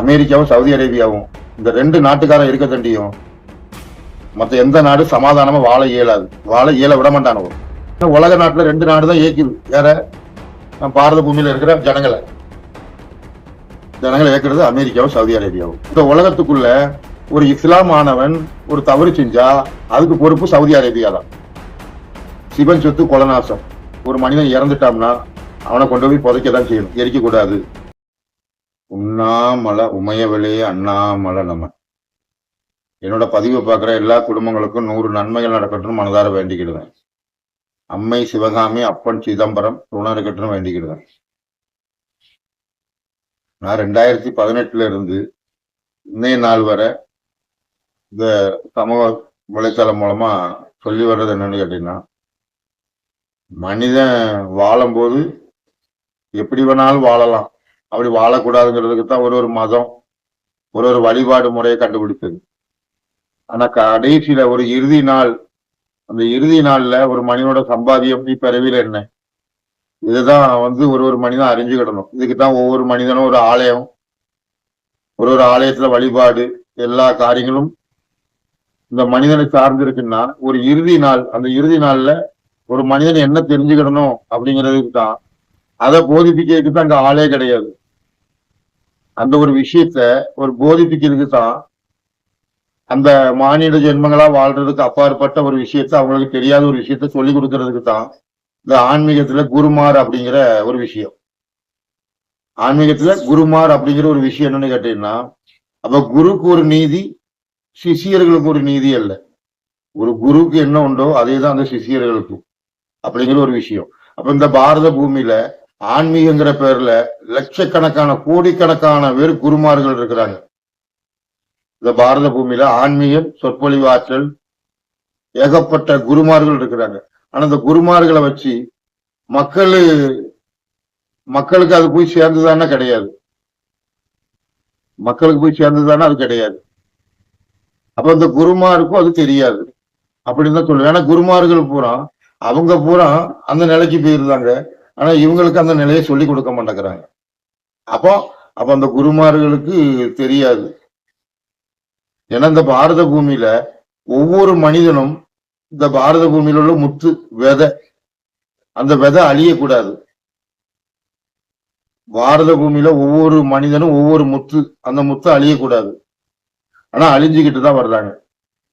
அமெரிக்காவும் சவுதி அரேபியாவும் இந்த ரெண்டு நாட்டுக்காரன் இருக்க தண்டியும் மத்த எந்த நாடு சமாதானமா வாழ இயலாது. வாழ இயல விட மாட்டானவோ உலக நாட்டுல ரெண்டு நாடு தான் இயக்குது. யார பாரத பூமியில இருக்கிற ஜனங்களை. ஜனங்களை இயக்குறது அமெரிக்காவும் சவுதி அரேபியாவும். இந்த உலகத்துக்குள்ள ஒரு இஸ்லாம் ஆனவன் ஒரு தவறு செஞ்சா அதுக்கு பொறுப்பு சவுதி அரேபியா தான். சிவன் சொத்து கொலநாசம். ஒரு மனிதன் இறந்துட்டான்னா அவனை கொண்டு போய் புதைக்க தான் செய்யணும். எரிக்க கூடாது உண்ணாமலை உமையவளே அண்ணாமலை நம்ம என்னோட பதிவை பார்க்குற எல்லா குடும்பங்களுக்கும் நூறு நன்மைகள் நடக்கட்டும் மனதார வேண்டிக்கிடுவேன். அம்மை சிவகாமி அப்பன் சிதம்பரம் துணை வேண்டிக்கிடுவேன். நான் ரெண்டாயிரத்தி பதினெட்டுல இருந்து இன்னைய நாள் வரை இந்த சமூக வலைத்தளம் மூலமா சொல்லி வர்றது என்னன்னு கேட்டீங்கன்னா மனிதன் வாழும்போது எப்படி வேணாலும் வாழலாம். அப்படி வாழக்கூடாதுங்கிறதுக்கு தான் ஒரு ஒரு மதம் ஒரு ஒரு வழிபாடு முறையை கண்டுபிடிச்சது ஆனா கடைசியில ஒரு இறுதி நாள் அந்த இறுதி நாள்ல ஒரு மனிதனோட சம்பாதியம் நீ பிறவில என்ன? இதுதான் வந்து ஒரு ஒரு மனிதன் அறிஞ்சுக்கிடணும் இதுக்கு தான் ஒவ்வொரு மனிதனும் ஒரு ஆலயம் ஒரு ஒரு ஆலயத்துல வழிபாடு எல்லா காரியங்களும் இந்த மனிதனை சார்ந்திருக்குன்னா ஒரு இறுதி நாள் அந்த இறுதி நாள்ல ஒரு மனிதன் என்ன தெரிஞ்சுக்கிடணும் அப்படிங்கிறதுக்கு தான் அதை போதிப்பிக்கிறதுக்கு தான் அங்க ஆளே கிடையாது. அந்த ஒரு விஷயத்த ஒரு போதிப்பிக்கிறதுக்கு தான் அந்த மானிட ஜென்மங்களா வாழ்றதுக்கு அப்பாற்பட்ட ஒரு விஷயத்த அவங்களுக்கு தெரியாத ஒரு விஷயத்த சொல்லி கொடுக்கறதுக்கு தான் இந்த ஆன்மீகத்துல குருமார் அப்படிங்கிற ஒரு விஷயம். ஆன்மீகத்துல குருமார் அப்படிங்கிற ஒரு விஷயம் என்னன்னு கேட்டீங்கன்னா அப்ப குருக்கு ஒரு நீதி சிஷியர்களுக்கு ஒரு நீதி அல்ல. ஒரு குருக்கு என்ன உண்டோ அதே தான் அந்த சிஷியர்களுக்கும் அப்படிங்கிற ஒரு விஷயம். அப்ப இந்த பாரத பூமியில ஆன்மீகங்கிற பேர்ல லட்சக்கணக்கான கோடிக்கணக்கான பேர் குருமார்கள் இருக்கிறாங்க. இந்த பாரத பூமியில ஆன்மீகம் சொற்பொழிவு ஆற்றல் ஏகப்பட்ட குருமார்கள் இருக்கிறாங்க. ஆனா இந்த குருமார்களை வச்சு மக்கள் மக்களுக்கு அது போய் சேர்ந்துதானே கிடையாது. மக்களுக்கு போய் சேர்ந்துதானே அது கிடையாது. அப்ப இந்த குருமாருக்கும் அது தெரியாது. அப்படின்னு தான் சொல்லுவேன். ஏன்னா குருமார்கள் பூரா அவங்க பூரா அந்த நிலைக்கு போயிருந்தாங்க. ஆனா இவங்களுக்கு அந்த நிலையை சொல்லி கொடுக்க மாட்டேங்கிறாங்க. அப்போ அப்ப அந்த குருமார்களுக்கு தெரியாது. ஏன்னா இந்த பாரத பூமியில ஒவ்வொரு மனிதனும் இந்த பாரத பூமியில உள்ள முத்து விதை அந்த விதை அழியக்கூடாது. பாரத பூமியில ஒவ்வொரு மனிதனும் ஒவ்வொரு முத்து அந்த முத்து அழியக்கூடாது. ஆனா அழிஞ்சுக்கிட்டு தான் வர்றாங்க.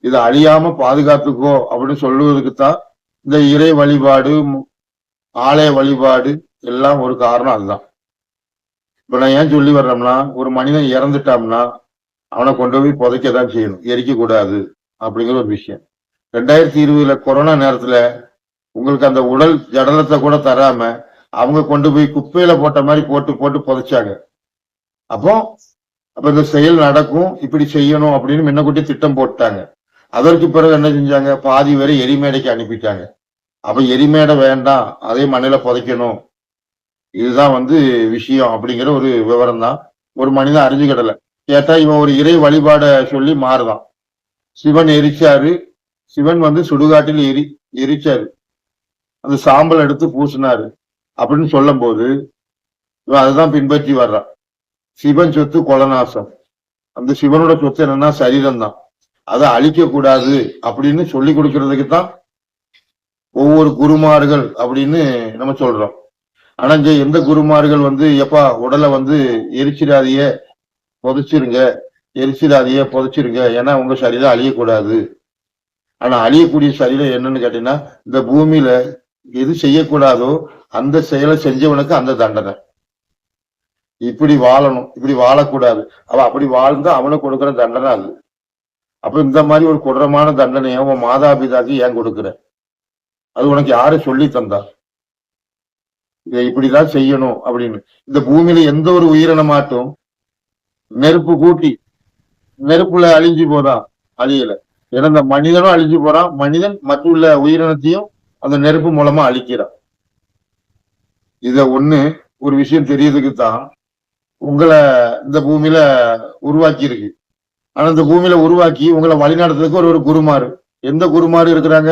இதை அழியாம பாதுகாத்துக்கோ அப்படின்னு சொல்லுவதுக்கு தான் இந்த இறை வழிபாடு ஆலய வழிபாடு எல்லாம் ஒரு காரணம் அதுதான். இப்ப நான் ஏன் சொல்லி வர்றோம்னா ஒரு மனிதன் இறந்துட்டோம்னா அவனை கொண்டு போய் புதைக்க தான் செய்யணும். எரிக்க கூடாது அப்படிங்கிற ஒரு விஷயம். ரெண்டாயிரத்தி இருபதுல கொரோனா நேரத்துல உங்களுக்கு அந்த உடல் ஜடலத்தை கூட தராம அவங்க கொண்டு போய் குப்பையில போட்ட மாதிரி போட்டு போட்டு புதைச்சாங்க. அப்போ அப்ப இந்த செயல் நடக்கும் இப்படி செய்யணும் அப்படின்னு முன்னக்கூட்டி திட்டம் போட்டாங்க. அதற்கு பிறகு என்ன செஞ்சாங்க? பாதி வரை எரிமேடைக்கு அனுப்பிட்டாங்க. அப்ப எரிமேடை வேண்டாம் அதே மண்ணில புதைக்கணும். இதுதான் வந்து விஷயம் அப்படிங்கிற ஒரு விவரம் தான் ஒரு மனிதன் அறிஞ்சுக்கிடல. கேட்டா இவன் ஒரு இறை வழிபாட சொல்லி மாறுதான். சிவன் எரிச்சாரு. சிவன் வந்து சுடுகாட்டில் எரி எரிச்சாரு. அந்த சாம்பல் எடுத்து பூசினாரு. அப்படின்னு சொல்லும் போது இவன் அதுதான் பின்பற்றி வர்றான் சிவன் சொத்து கொலநாசம். அந்த சிவனோட சொத்து என்னன்னா சரீரம் தான் அதை அழிக்க கூடாது அப்படின்னு சொல்லி கொடுக்கறதுக்கு தான் ஒவ்வொரு குருமார்கள் அப்படின்னு நம்ம சொல்றோம். ஆனா இங்க எந்த குருமார்கள் வந்து எப்பா உடலை வந்து எரிச்சிடாதிய புதைச்சிருங்க எரிச்சிடாதிய புதைச்சிருங்க. ஏன்னா உங்க சரீரம் அழியக்கூடாது. ஆனா அழியக்கூடிய சரீரம் என்னன்னு கேட்டீங்கன்னா இந்த பூமியில எது செய்யக்கூடாதோ அந்த செயலை செஞ்சவனுக்கு அந்த தண்டனை. இப்படி வாழணும் இப்படி வாழக்கூடாது. அவ அப்படி வாழ்ந்தா அவனுக்கு கொடுக்குற தண்டனை அது. அப்ப இந்த மாதிரி ஒரு கொடூரமான தண்டனையை உன் மாதாபிதாக்கு ஏன் கொடுக்குறேன் அது உனக்கு யாரு சொல்லி தந்தா? இதை இப்படிதான் செய்யணும் அப்படின்னு. இந்த பூமியில எந்த ஒரு உயிரினமாட்டும் நெருப்பு கூட்டி நெருப்புல அழிஞ்சு போதான் அழியல. ஏன்னா இந்த மனிதனும் அழிஞ்சு போறான் மனிதன் மற்றுள்ள உயிரினத்தையும் அந்த நெருப்பு மூலமா அழிக்கிறான் இத ஒண்ணு ஒரு விஷயம் தெரியறதுக்கு தான் உங்களை இந்த பூமியில உருவாக்கி இருக்கு ஆனா இந்த பூமியில உருவாக்கி உங்களை வழிநடத்துறதுக்கு ஒரு ஒரு குருமாறு எந்த குருமாறு இருக்கிறாங்க?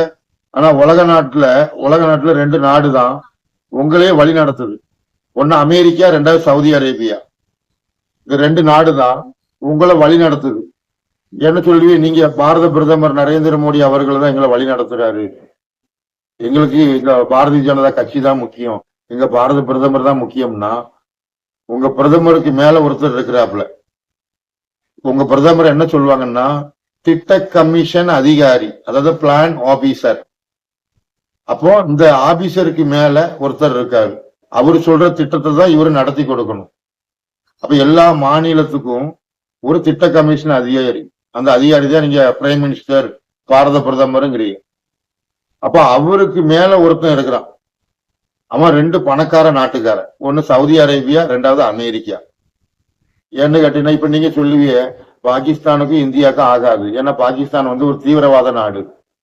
ஆனா உலக நாட்டுல உலக நாட்டுல ரெண்டு நாடு தான் உங்களே வழி நடத்துது. ஒன்னு அமெரிக்கா ரெண்டாவது சவுதி அரேபியா. இந்த ரெண்டு நாடு தான் உங்களை வழி நடத்துது. என்ன சொல்லுவீங்க? நீங்க பாரத பிரதமர் நரேந்திர மோடி அவர்கள் தான் எங்களை வழி நடத்துறாரு. எங்களுக்கு இந்த பாரதிய ஜனதா கட்சி தான் முக்கியம். எங்க பாரத பிரதமர் தான் முக்கியம்னா உங்க பிரதமருக்கு மேல ஒருத்தர் இருக்கிறாப்புல. உங்க பிரதமர் என்ன சொல்லுவாங்கன்னா திட்ட கமிஷன் அதிகாரி அதாவது பிளான் ஆபீசர் அப்போ இந்த ஆபீசருக்கு மேல ஒருத்தர் இருக்காரு. அவர் சொல்ற திட்டத்தை தான் இவர் நடத்தி கொடுக்கணும். அப்ப எல்லா மாநிலத்துக்கும் ஒரு திட்ட கமிஷன் அதிகாரி அந்த அதிகாரி தான் நீங்க பிரைம் மினிஸ்டர் பாரத பிரதமருங்கிறீங்க. அப்ப அவருக்கு மேல ஒருத்தன் இருக்கிறான். அவன் ரெண்டு பணக்கார நாட்டுக்காரன். ஒன்னு சவுதி அரேபியா ரெண்டாவது அமெரிக்கா. என்ன கேட்டீங்கன்னா இப்ப நீங்க சொல்லுவீங்க பாகிஸ்தானுக்கும் இந்தியாவுக்கும் ஆகாது. ஏன்னா பாகிஸ்தான் வந்து ஒரு தீவிரவாத நாடு.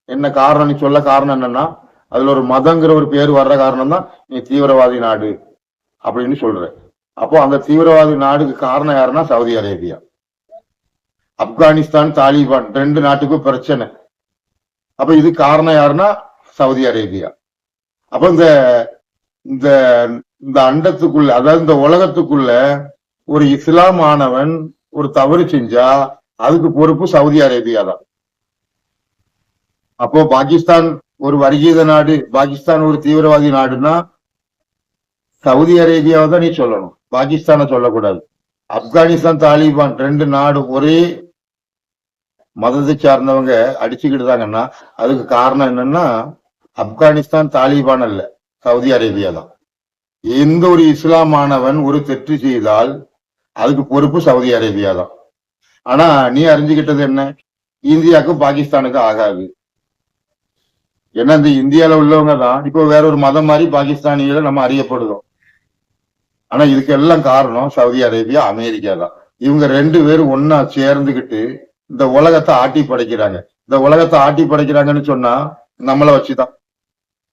என்ன காரணம்? நீ சொல்ல காரணம் என்னன்னா அதுல ஒரு மதங்கிற ஒரு பேர் வர்ற காரணம் தான் நீ தீவிரவாதி நாடு அப்படின்னு சொல்ற. அப்போ அந்த தீவிரவாதி நாடுக்கு காரணம் யாருன்னா சவுதி அரேபியா. ஆப்கானிஸ்தான் தாலிபான் ரெண்டு நாட்டுக்கும் பிரச்சனை. அப்ப இது காரணம் யாருன்னா சவுதி அரேபியா. அப்ப இந்த இந்த இந்த அண்டத்துக்குள்ள அதாவது இந்த உலகத்துக்குள்ள ஒரு இஸ்லாம் ஆனவன் ஒரு தவறு செஞ்சா அதுக்கு பொறுப்பு சவுதி அரேபியா தான் அப்போ பாகிஸ்தான் ஒரு வர்கீத நாடு பாகிஸ்தான் ஒரு தீவிரவாதி நாடுன்னா சவுதி அரேபியாவை தான் நீ சொல்லணும். பாகிஸ்தானை சொல்லக்கூடாது. ஆப்கானிஸ்தான் தாலிபான் ரெண்டு நாடு ஒரே மதத்தை சார்ந்தவங்க அடிச்சுக்கிட்டுதாங்கன்னா அதுக்கு காரணம் என்னன்னா ஆப்கானிஸ்தான் தாலிபான் அல்ல சவுதி அரேபியா தான். எந்த ஒரு இஸ்லாமானவன் ஒரு தெற்று செய்தால் அதுக்கு பொறுப்பு சவுதி அரேபியா தான். ஆனா நீ அறிஞ்சுக்கிட்டது என்ன? இந்தியாவுக்கும் பாகிஸ்தானுக்கும் ஆகாது. ஏன்னா இந்த இந்தியால உள்ளவங்க தான் இப்போ வேற ஒரு மதம் மாதிரி பாகிஸ்தானியில நம்ம அறியப்படுதோம் ஆனா இதுக்கு எல்லாம் காரணம் சவுதி அரேபியா அமெரிக்கா தான். இவங்க ரெண்டு பேரும் ஒன்னா சேர்ந்துகிட்டு இந்த உலகத்தை ஆட்டி படைக்கிறாங்க. இந்த உலகத்தை ஆட்டி படைக்கிறாங்கன்னு சொன்னா நம்மளை வச்சுதான்.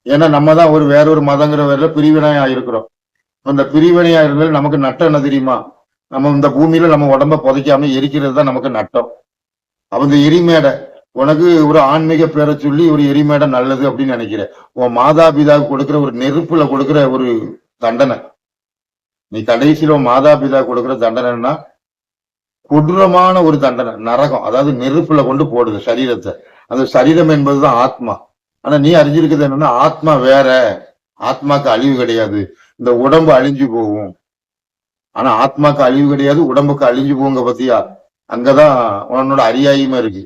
ஏன்னா நம்ம தான் ஒரு வேற ஒரு மதங்கிற வேற பிரிவினையா இருக்கிறோம். அந்த பிரிவினையா இருந்தாலும் நமக்கு நட்டம் என்ன தெரியுமா? நம்ம இந்த பூமியில நம்ம உடம்ப புதைக்காம எரிக்கிறது தான் நமக்கு நட்டம். அப்ப இந்த எரிமேடை. உனக்கு ஒரு ஆன்மீக பேரை சொல்லி ஒரு எரிமேடம் நல்லது அப்படின்னு நினைக்கிறேன். உன் மாதா பிதாவுக்கு கொடுக்குற ஒரு நெருப்புல கொடுக்குற ஒரு தண்டனை. நீ கடைசியில உன் மாதா பிதா கொடுக்குற தண்டனைன்னா கொடூரமான ஒரு தண்டனை நரகம். அதாவது நெருப்புல கொண்டு போடுது சரீரத்தை. அந்த சரீரம் என்பதுதான் ஆத்மா. ஆனா நீ அறிஞ்சிருக்கிறது என்னன்னா ஆத்மா வேற. ஆத்மாக்கு அழிவு கிடையாது. இந்த உடம்பு அழிஞ்சு போகும். ஆனா ஆத்மாக்கு அழிவு கிடையாது உடம்புக்கு அழிஞ்சு போங்க பத்தியா? அங்கதான் உன்னோட அறியாயுமே இருக்கு.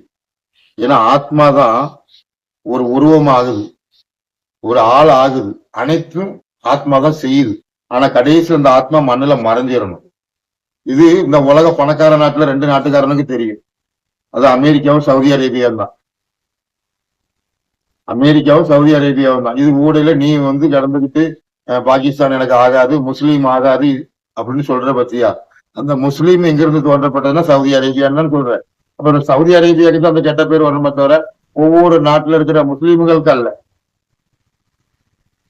ஏன்னா ஆத்மா தான் ஒரு உருவம் ஆகுது ஒரு ஆள் ஆகுது அனைத்தும் ஆத்மா தான் செய்யுது. ஆனா கடைசியில் இந்த ஆத்மா மண்ணுல மறைஞ்சிடணும் இது இந்த உலக பணக்கார நாட்டுல ரெண்டு நாட்டுக்காரனுக்கு தெரியும். அது அமெரிக்காவும் சவுதி அரேபியாவும் தான். அமெரிக்காவும் சவுதி அரேபியாவும் தான். இது ஊடையில நீ வந்து கடந்துக்கிட்டு பாகிஸ்தான் எனக்கு ஆகாது முஸ்லீம் ஆகாது அப்படின்னு சொல்ற பத்தியா? அந்த முஸ்லீம் எங்கிருந்து தோன்றப்பட்டதுன்னா சவுதி அரேபியான்னு தான் அப்புறம் சவுதி அரேபியாவுக்கு தான் அந்த கெட்ட பேர் வரணுமே தவிர ஒவ்வொரு நாட்டுல இருக்கிற முஸ்லீம்களுக்கு அல்ல.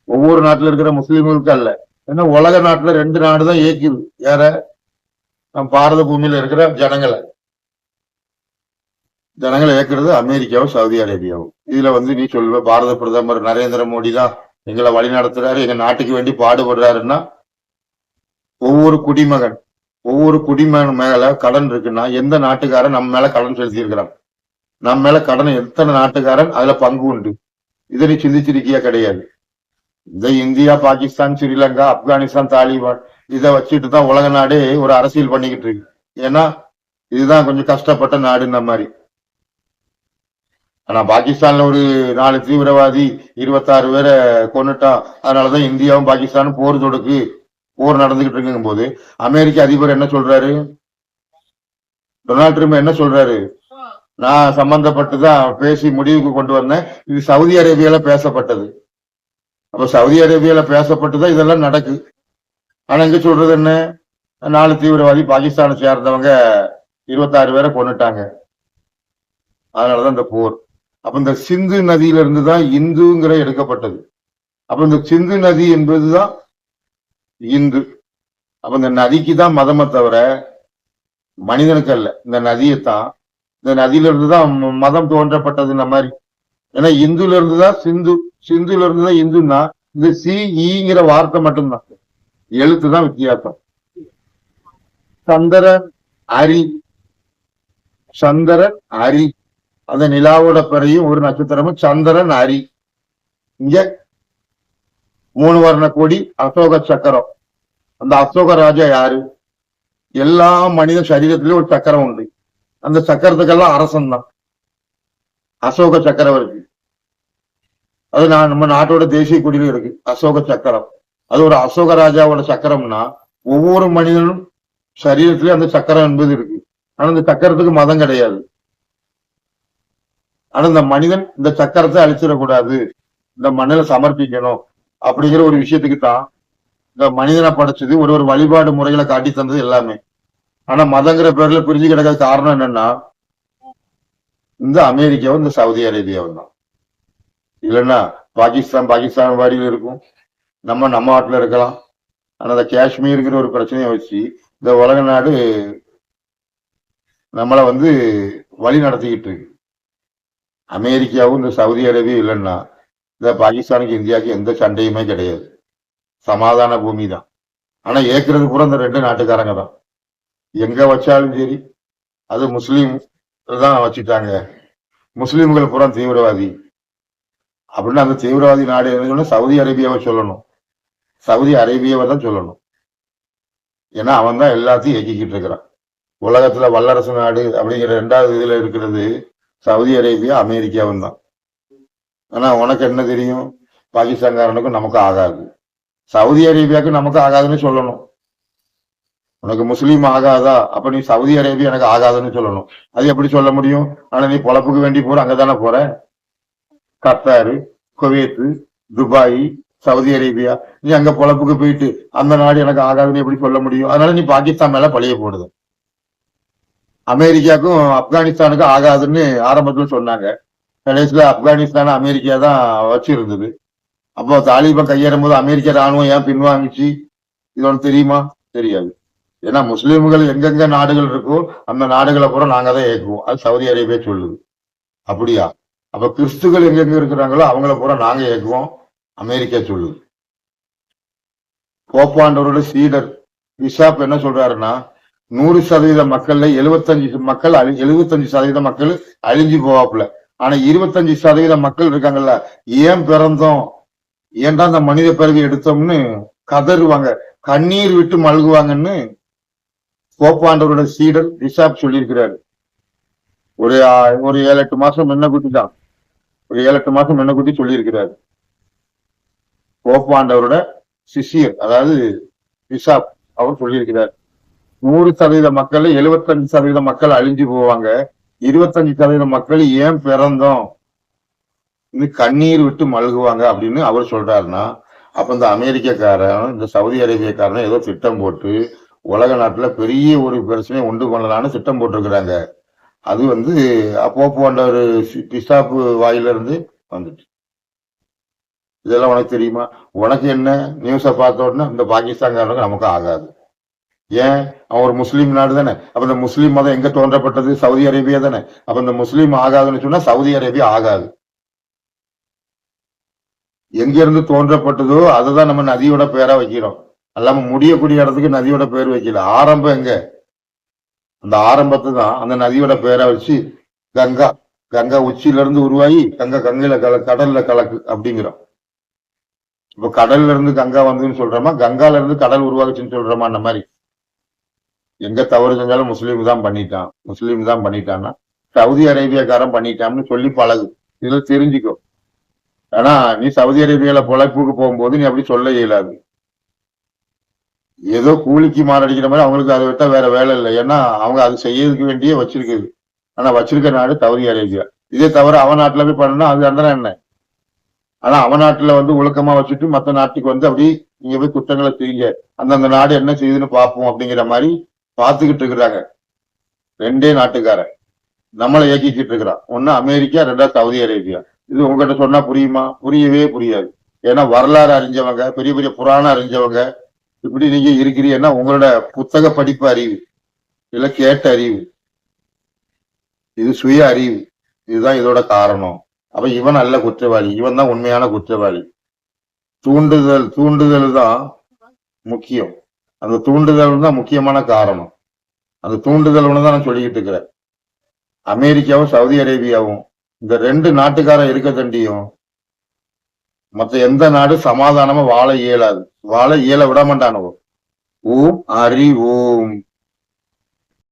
ஒவ்வொரு நாட்டுல இருக்கிற முஸ்லீம்களுக்கு அல்ல. ஏன்னா உலக நாட்டுல ரெண்டு நாடு தான் இயக்குது. யார? நம் பாரத பூமியில இருக்கிற ஜனங்களை. ஜனங்களை இயக்குறது அமெரிக்காவும் சவுதி அரேபியாவும். இதுல வந்து நீ சொல்லுவ பாரத பிரதமர் நரேந்திர மோடி தான் எங்களை வழி நடத்துறாரு எங்க நாட்டுக்கு வேண்டி பாடுபடுறாருன்னா ஒவ்வொரு குடிமகன் ஒவ்வொரு குடிமகன் மேல கடன் இருக்குன்னா எந்த நாட்டுக்காரன் நம்ம மேல கடன் செலுத்தி இருக்கிறான் நம்ம மேல கடன் எத்தனை நாட்டுக்காரன் அதுல பங்கு உண்டு? இதை நீ சிந்திச்சிருக்கியா கிடையாது. இந்த இந்தியா பாகிஸ்தான் ஸ்ரீலங்கா ஆப்கானிஸ்தான் தாலிபான் இதை வச்சுட்டு தான் உலக நாடே ஒரு அரசியல் பண்ணிக்கிட்டு இருக்கு. ஏன்னா இதுதான் கொஞ்சம் கஷ்டப்பட்ட நாடுன்ற மாதிரி. ஆனா பாகிஸ்தான்ல ஒரு நாலு தீவிரவாதி இருபத்தாறு பேரை கொண்டுட்டான் அதனாலதான் இந்தியாவும் பாகிஸ்தானும் போர் தொடுக்கு. போர் நடந்துகிட்டு இருக்குங்கும் போது அமெரிக்க அதிபர் என்ன சொல்றாரு? டொனால்ட் ட்ரம்ப் என்ன சொல்றாரு? நான் சம்பந்தப்பட்டு தான் பேசி முடிவுக்கு கொண்டு வந்தேன். இது சவுதி அரேபியால பேசப்பட்டது. அப்ப சவுதி அரேபியால பேசப்பட்டுதான் இதெல்லாம் நடக்கு. ஆனா இங்க சொல்றது என்ன? நாலு தீவிரவாதி பாகிஸ்தானை சேர்ந்தவங்க இருபத்தாறு பேரை கொண்டுட்டாங்க அதனாலதான் இந்த போர். அப்ப இந்த சிந்து நதியில இருந்து தான் இந்துங்கிற எடுக்கப்பட்டது. அப்ப இந்த சிந்து நதி என்பதுதான் இந்து. அப்ப இந்த நதிக்கு தான் மதமே தவிர மனிதனுக்கு அல்ல. இந்த நதியை தான் இந்த நதியில இருந்து தான் மதம் தோன்றப்பட்டது இந்த மாதிரி. ஏன்னா இந்துல இருந்து தான் சிந்து சிந்துல இருந்து தான் இந்துன்னா இந்த சி ஈங்கிற வார்த்தை மட்டும்தான். எழுத்து தான் வித்தியாசம். சந்திரன் அரி சந்திரன் அரி. அந்த நிலாவோட பிறையும் ஒரு நட்சத்திரமும் சந்திரன் அரி. இங்க மூணு வர்ண கொடி அசோக சக்கரம். அந்த அசோக ராஜா யாரு? எல்லா மனித சரீரத்திலயும் ஒரு சக்கரம் உண்டு. அந்த சக்கரத்துக்கெல்லாம் அரசன் தான் அசோக சக்கரவர்த்தி அது நான் நம்ம நாட்டோட தேசிய கொடியிலும் இருக்கு. அசோக சக்கரம். அது ஒரு அசோக ராஜாவோட சக்கரம்னா ஒவ்வொரு மனிதனும் சரீரத்திலயும் அந்த சக்கரம் என்பது இருக்கு. ஆனா இந்த சக்கரத்துக்கு மதம் கிடையாது. ஆனா இந்த மனிதன் இந்த சக்கரத்தை அழிச்சிடக்கூடாது. இந்த மண்ணில சமர்ப்பிக்கணும். அப்படிங்கிற ஒரு விஷயத்துக்கு தான் இந்த மனிதனை படைச்சது ஒரு ஒரு வழிபாடு முறைகளை காட்டி தந்தது எல்லாமே. ஆனா மதங்கிற பேர்ல பிரிஞ்சு கிடக்காத காரணம் என்னன்னா இந்த அமெரிக்காவும் இந்த சவுதி அரேபியாவும் தான். இல்லைன்னா பாகிஸ்தான் பாகிஸ்தான் வாடியில் இருக்கும். நம்ம நம்ம நாட்டுல இருக்கலாம். ஆனா அந்த காஷ்மீருங்கிற ஒரு பிரச்சனையை வச்சு இந்த உலக நாடு நம்மளை வந்து வழி நடத்திக்கிட்டு இருக்கு. அமெரிக்காவும் இந்த சவுதி அரேபியா இல்லைன்னா இந்த பாகிஸ்தானுக்கு இந்தியாவுக்கு எந்த சண்டையுமே கிடையாது. சமாதான பூமி தான். ஆனா ஏற்கிறது கூட இந்த ரெண்டு நாட்டுக்காரங்க தான். எங்க வச்சாலும் சரி அது முஸ்லீம் தான் வச்சுட்டாங்க. முஸ்லீம்கள் புறம் தீவிரவாதி. அப்படின்னு அந்த தீவிரவாதி நாடு என்ன சவுதி அரேபியாவை சொல்லணும். சவுதி அரேபியாவை தான் சொல்லணும். ஏன்னா அவன் தான் எல்லாத்தையும் இயக்கிக்கிட்டு இருக்கிறான். உலகத்துல வல்லரசு நாடு அப்படிங்கிற ரெண்டாவது இதுல இருக்கிறது சவுதி அரேபியா அமெரிக்காவும் தான். ஆனா உனக்கு என்ன தெரியும்? பாகிஸ்தான்காரனுக்கும் நமக்கு ஆகாது. சவுதி அரேபியாவுக்கு நமக்கு ஆகாதுன்னு சொல்லணும். உனக்கு முஸ்லீம் ஆகாதா? அப்ப நீ சவுதி அரேபியா எனக்கு ஆகாதுன்னு சொல்லணும். அது எப்படி சொல்ல முடியும்? ஆனா நீ பொழப்புக்கு வேண்டி போற அங்கதானே போற? Qatar Kuwait Dubai Saudi Arabia நீ அங்க பொழப்புக்கு போயிட்டு அந்த நாடு எனக்கு ஆகாதுன்னு எப்படி சொல்ல முடியும்? அதனால நீ பாகிஸ்தான் மேல பழைய போடுது. அமெரிக்காவுக்கும் ஆப்கானிஸ்தானுக்கும் ஆகாதுன்னு ஆரம்பத்துல சொன்னாங்க. கடைசியில் ஆப்கானிஸ்தான் அமெரிக்கா தான் வச்சிருந்தது. அப்போ தாலிபான் கையேறும் போது அமெரிக்க ராணுவம் ஏன் பின்வாங்கிச்சு? இது ஒன்று தெரியுமா? தெரியாது. ஏன்னா முஸ்லீம்கள் எங்கெங்க நாடுகள் இருக்கோ அந்த நாடுகளை பூரா நாங்க தான் ஏற்குவோம் அது சவுதி அரேபியா சொல்லுது. அப்படியா? அப்ப கிறிஸ்துகள் எங்கெங்க இருக்கிறாங்களோ அவங்கள பூரா நாங்க ஏற்குவோம் அமெரிக்கா சொல்லுது. போப்பாண்டவரோட சீடர் பிஷாப் என்ன சொல்றாருன்னா நூறு சதவீத மக்கள்ல எழுபத்தஞ்சு மக்கள் அழி எழுபத்தஞ்சு சதவீத மக்கள் அழிஞ்சு போவாப்புல. ஆனா இருபத்தஞ்சு சதவீத மக்கள் இருக்காங்கல்ல ஏன் பிறந்தோம்? ஏன்டா அந்த மனித பிறவி எடுத்தோம்னு கதறுவாங்க. கண்ணீர் விட்டு மல்குவாங்கன்னு போப்பாண்டவரோட சீடர் ரிஷாப் சொல்லியிருக்கிறாரு. ஒரு ஒரு ஏழு எட்டு மாசம் முன்ன குட்டி தான். ஒரு ஏழு எட்டு மாசம் முன்ன குட்டி சொல்லியிருக்கிறாரு. கோப்பாண்டவரோட சிஷியர் அதாவது ரிஷாப் அவர் சொல்லியிருக்கிறார். நூறு சதவீத மக்கள் எழுபத்தஞ்சு சதவீத மக்கள் அழிஞ்சு போவாங்க. இருபத்தஞ்சு சதவீத மக்கள் ஏன் பிறந்தோம்? இது கண்ணீர் விட்டு மல்குவாங்க அப்படின்னு அவர் சொல்றாருன்னா அப்ப இந்த அமெரிக்கக்காரன் இந்த சவுதி அரேபியக்காரன் ஏதோ திட்டம் போட்டு உலக நாட்டுல பெரிய ஒரு பிரச்சனையை உண்டு பண்ணலான்னு திட்டம் போட்டிருக்கிறாங்க. அது வந்து அப்போ போன்ற ஒரு சி- பிசாப்பு வாயிலிருந்து வந்துட்டு இதெல்லாம் உனக்கு தெரியுமா? உனக்கு என்ன? நியூஸை பார்த்த உடனே இந்த பாகிஸ்தான்காரனுக்கு நமக்கு ஆகாது. ஏன்? அவன் ஒரு முஸ்லீம் நாடு தானே. அப்ப இந்த முஸ்லீம் மதம் எங்க தோன்றப்பட்டது? சவுதி அரேபியா தானே. அப்ப இந்த முஸ்லீம் ஆகாதுன்னு சொன்னா சவுதி அரேபியா ஆகாது. எங்க இருந்து தோன்றப்பட்டதோ அதுதான் நம்ம நதியோட பேரா வைக்கிறோம். அல்லாம முடியக்கூடிய இடத்துக்கு நதியோட பேர் வைக்கல. ஆரம்பம் எங்க? அந்த ஆரம்பத்தை தான் அந்த நதியோட பேரை வச்சு கங்கா. கங்கா உச்சியில இருந்து உருவாகி கங்கா கங்கையில கல கடல்ல கலக்கு அப்படிங்கிறோம். இப்ப கடல்ல இருந்து கங்கா வந்ததுன்னு சொல்றோமா? கங்கால இருந்து கடல் உருவாகுச்சுன்னு சொல்றோமா அந்த மாதிரி. எங்க தவறு செஞ்சாலும் முஸ்லீம் தான் பண்ணிட்டான். முஸ்லீம் தான் பண்ணிட்டான்னா சவுதி அரேபியாக்காரன் பண்ணிட்டான்னு சொல்லி பழகு. இதெல்லாம் தெரிஞ்சுக்கும் ஆனா நீ சவுதி அரேபியால பொழைப்புக்கு போகும்போது நீ அப்படி சொல்ல இயலாது. ஏதோ கூலிக்கு மாரடிக்கிற மாதிரி அவங்களுக்கு அதை விட்டா வேற வேலை இல்லை. ஏன்னா அவங்க அது செய்யறதுக்கு வேண்டியே வச்சிருக்குது. ஆனா வச்சிருக்க நாடு சவுதி அரேபியா. இதே தவிர அவன் நாட்டுல போய் பண்ணனா அது அந்த என்ன? ஆனா அவன் நாட்டுல வந்து ஒழுக்கமா வச்சுட்டு மற்ற நாட்டுக்கு வந்து அப்படி நீங்க போய் குற்றங்களை செய்யுங்க அந்தந்த நாடு என்ன செய்யுதுன்னு பார்ப்போம் அப்படிங்கிற மாதிரி பார்த்துக்கிட்டு இருக்கிறாங்க. ரெண்டே நாட்டுக்காரன். நம்மளை இயக்கிக்கிட்டு இருக்கிறான். ஒன்னு அமெரிக்கா ரெண்டா சவுதி அரேபியா. இது உங்ககிட்ட சொன்னா புரியுமா? புரியவே புரியாது. ஏன்னா வரலாறு அறிஞ்சவங்க பெரிய பெரிய புராணம் அறிஞ்சவங்க இப்படி நீங்க இருக்கிறீங்கன்னா உங்களோட புத்தக படிப்பு அறிவு இல்ல கேட்ட அறிவு இது சுய அறிவு இதுதான் இதோட காரணம். அப்ப இவன் அல்ல குற்றவாளி இவன் தான் உண்மையான குற்றவாளி. தூண்டுதல் தூண்டுதல் தான் முக்கியம். அந்த தூண்டுதல் தான் முக்கியமான காரணம். அந்த தூண்டுதல் தான் நான் சொல்லிக்கிட்டு இருக்கிறேன். அமெரிக்காவும் சவுதி அரேபியாவும் இந்த ரெண்டு நாட்டுக்காரன் இருக்க தண்டியும் மத்த எந்த நாடு சமாதானமா வாழ இயலாது. வாழ இயல விட மாட்டானவோ. ஓம் ஹரி ஓம்.